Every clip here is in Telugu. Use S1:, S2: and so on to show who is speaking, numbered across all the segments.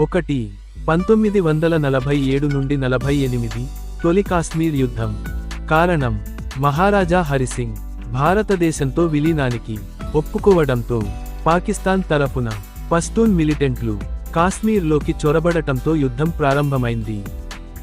S1: ఒకటి పంతొమ్మిది వందల నలభై ఏడు నుండి నలభై ఎనిమిది తొలి కాశ్మీర్ యుద్ధం. కారణం మహారాజా హరిసింగ్ భారతదేశంతో విలీనానికి ఒప్పుకోవడంతో పాకిస్తాన్ తరపున పస్తూన్ మిలిటెంట్లు కాశ్మీర్లోకి చొరబడటంతో యుద్ధం ప్రారంభమైంది.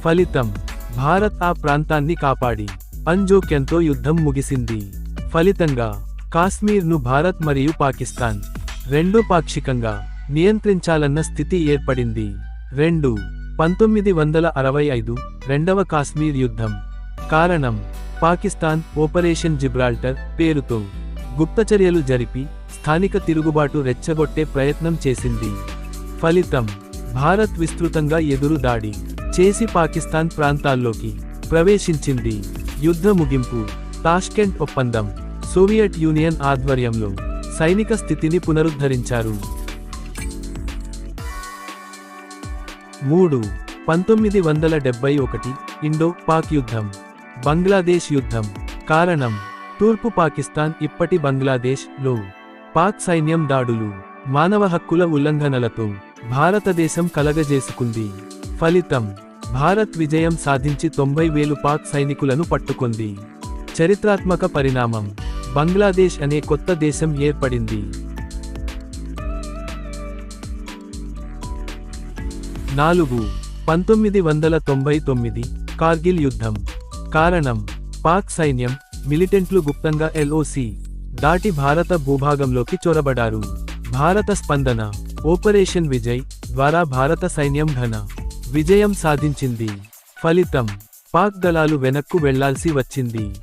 S1: ఫలితం భారత్ ఆ ప్రాంతాన్ని కాపాడి అంజోక్యంతో యుద్ధం ముగిసింది. ఫలితంగా కాశ్మీర్ను భారత్ మరియు పాకిస్తాన్ రెండూ పాక్షికంగా నియంత్రించాలన్న స్థితి ఏర్పడింది. రెండు పంతొమ్మిది వందల అరవై ఐదు రెండవ కాశ్మీర్ యుద్ధం. కారణం పాకిస్తాన్ ఆపరేషన్ జిబ్రాల్టర్ పేరుతో గుప్తచర్యలు జరిపి స్థానిక తిరుగుబాటు రెచ్చగొట్టే ప్రయత్నం చేసింది. ఫలితం భారత్ విస్తృతంగా ఎదురు దాడి చేసి పాకిస్తాన్ ప్రాంతాల్లోకి ప్రవేశించింది. యుద్ధ ముగింపు తాష్కెంట్ ఒప్పందం సోవియట్ యూనియన్ ఆధ్వర్యంలో సైనిక స్థితిని పునరుద్ధరించారు. మూడు పంతొమ్మిది వందల డెబ్బై ఒకటి ఇండో పాక్ యుద్ధం. బంగ్లాదేశ్ యుద్ధం. కారణం తూర్పు పాకిస్తాన్ ఇప్పటి బంగ్లాదేశ్లో. పాక్ సైన్యం దాడులు మానవ హక్కుల ఉల్లంఘనలతో భారతదేశం కలగజేసుకుంది. ఫలితం భారత్ విజయం సాధించి తొంభై వేలు పాక్ సైనికులను పట్టుకుంది. చరిత్రాత్మక పరిణామం బంగ్లాదేశ్ అనే కొత్త దేశం ఏర్పడింది. నాలుగు పంతొమ్మిది వందల తొంభై తొమ్మిది కార్గిల్ యుద్ధం. కారణం పాక్ సైన్యం మిలిటెంట్లు గుప్తంగా ఎల్ఓసి దాటి భారత భూభాగంలోకి చొరబడారు. భారత స్పందన ఆపరేషన్ విజయ్ ద్వారా భారత సైన్యం ఘన విజయం సాధించింది. ఫలితం పాక్ దళాలు వెనక్కు వెళ్ళాల్సి వచ్చింది.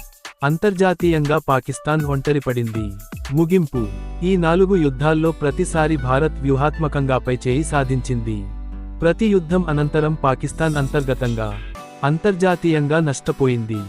S1: అంతర్జాతీయంగా పాకిస్తాన్ ఒంటరిపడింది. ముగింపు ఈ నాలుగు యుద్ధాల్లో ప్రతిసారి భారత్ వ్యూహాత్మకంగా పై చేయి సాధించింది. ప్రతి యుద్ధం అనంతరం పాకిస్తాన్ అంతర్గతంగా అంతర్జాతీయంగా నష్టపోయింది.